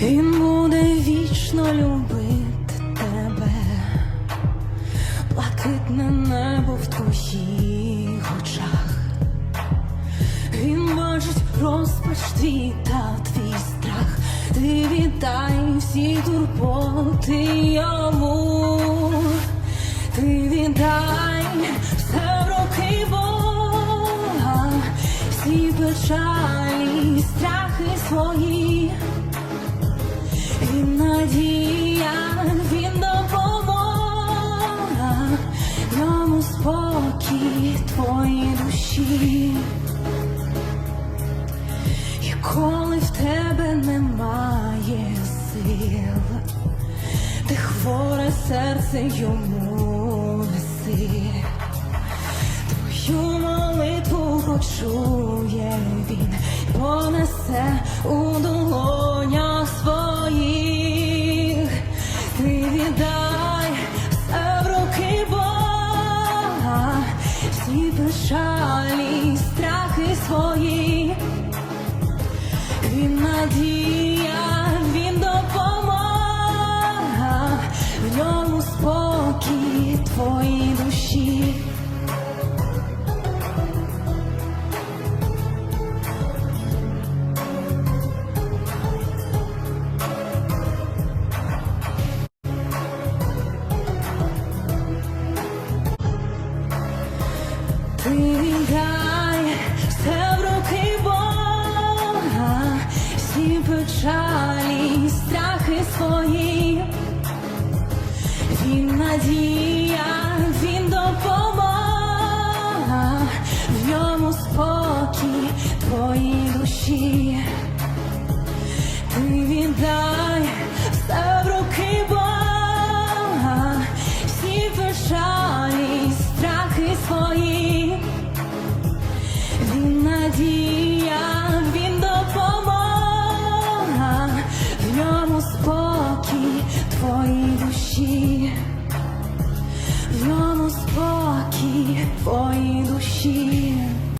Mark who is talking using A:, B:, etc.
A: Він буде вічно любити тебе, блакитне небо в твоїх очах. Він бачить розпач твій та твій страх. Ти віддай всі турботи йому. Ти віддай все в руки Бога, всі печалі, страхи свої. Спокій твоїй душі. І коли в тебе немає сил, ти хворе серце йому неси, твою молитву почує він, понесе у долонях своїх, ти віддай всі страхи свої. Він надія, Віддай все в руки Бога, всі печалі, страхи свої. Він надія, він допомога, в ньому спокій твоїй душі. Twojej.